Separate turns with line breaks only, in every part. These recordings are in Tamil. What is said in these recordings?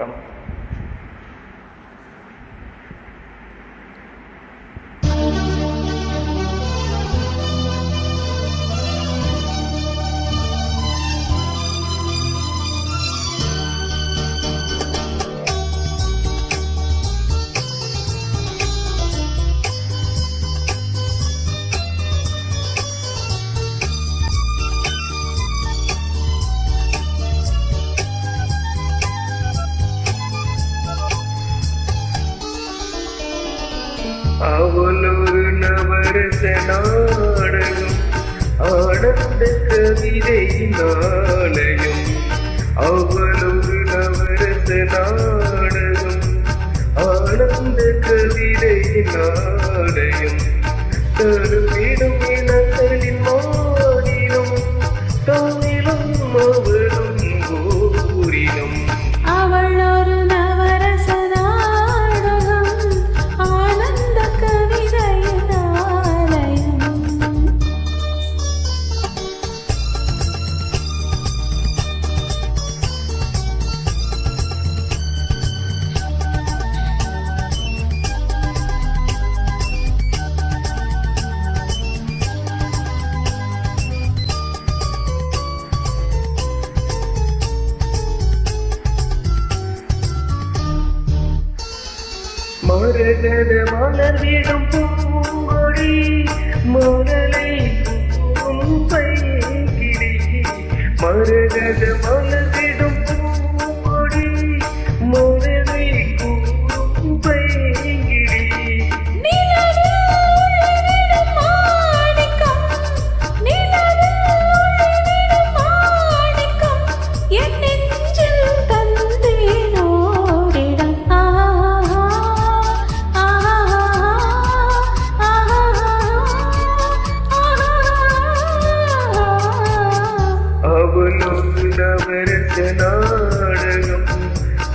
Então,
போலொரு நவரச நாடகம் ஆனந்த கவிதை நாளையும் அவளொரு நவரச நாடகம் ஆனந்த கவிதை நாளையும் மரகத மலர் விடும் பூங்கொடி மோதலை மரகத மலர்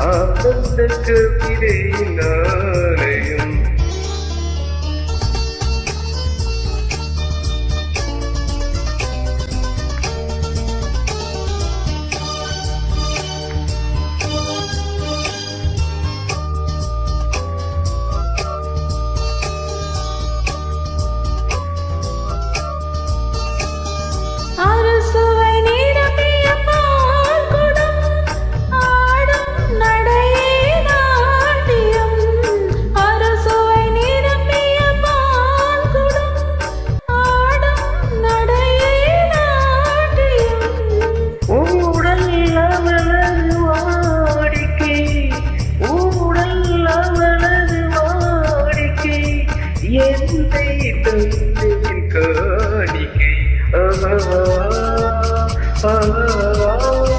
ஆனந்தக்கு விடையில்லா என்னை காணிக்கை. அவா அவா